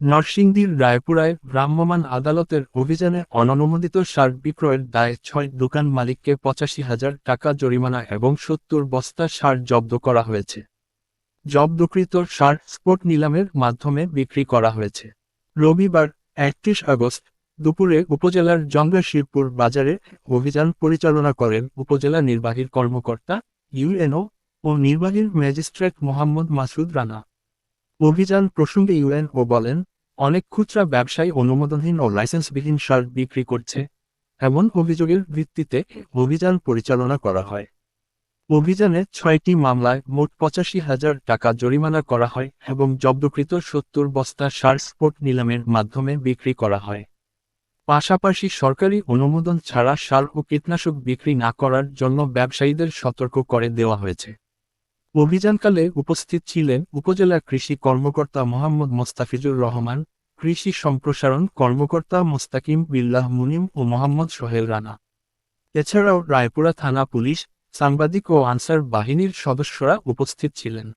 নরসিংদীর রায়পুরায় ভ্রাম্যমাণ আদালতের অভিযানে অননুমোদিত সার বিক্রয়ের দায়ে ছয় দোকান মালিককে পঁচাশি হাজার টাকা জরিমানা এবং সত্তর বস্তা সার জব্দ করা হয়েছে। জব্দকৃত সার স্পট নিলামের মাধ্যমে বিক্রি করা হয়েছে। রবিবার একত্রিশ আগস্ট দুপুরে উপজেলার জঙ্গশিরপুর বাজারে অভিযান পরিচালনা করেন উপজেলা নির্বাহীর কর্মকর্তা ইউএনও ও নির্বাহীর ম্যাজিস্ট্রেট মোহাম্মদ মাসুদ রানা। অভিযান প্রসঙ্গে ইউএনও বলেন, অনেক খুচরা ব্যবসায়ী অনুমোদনহীন ও লাইসেন্সবিহীন সার বিক্রি করছে। এমন অভিযোগের ভিত্তিতে অভিযান পরিচালনা করা হয়। অভিযানে ছয়টি মামলায় মোট পঁচাশি হাজার টাকা জরিমানা করা হয় এবং জব্দকৃত সত্তর বস্তা সার স্পোর্ট নিলামের মাধ্যমে বিক্রি করা হয়। পাশাপাশি সরকারি অনুমোদন ছাড়া সার ও কীটনাশক বিক্রি না করার জন্য ব্যবসায়ীদের সতর্ক করে দেওয়া হয়েছে। অভিযানকালে উপস্থিত ছিলেন উপজেলা কৃষি কর্মকর্তা মোহাম্মদ মোস্তাফিজুর রহমান, কৃষি সম্প্রসারণ কর্মকর্তা মোস্তাকিম বিল্লাহ মুনিম ও মোহাম্মদ সোহেল রানা। এছাড়াও রায়পুরা থানা পুলিশ, সাংবাদিক ও আনসার বাহিনীর সদস্যরা উপস্থিত ছিলেন।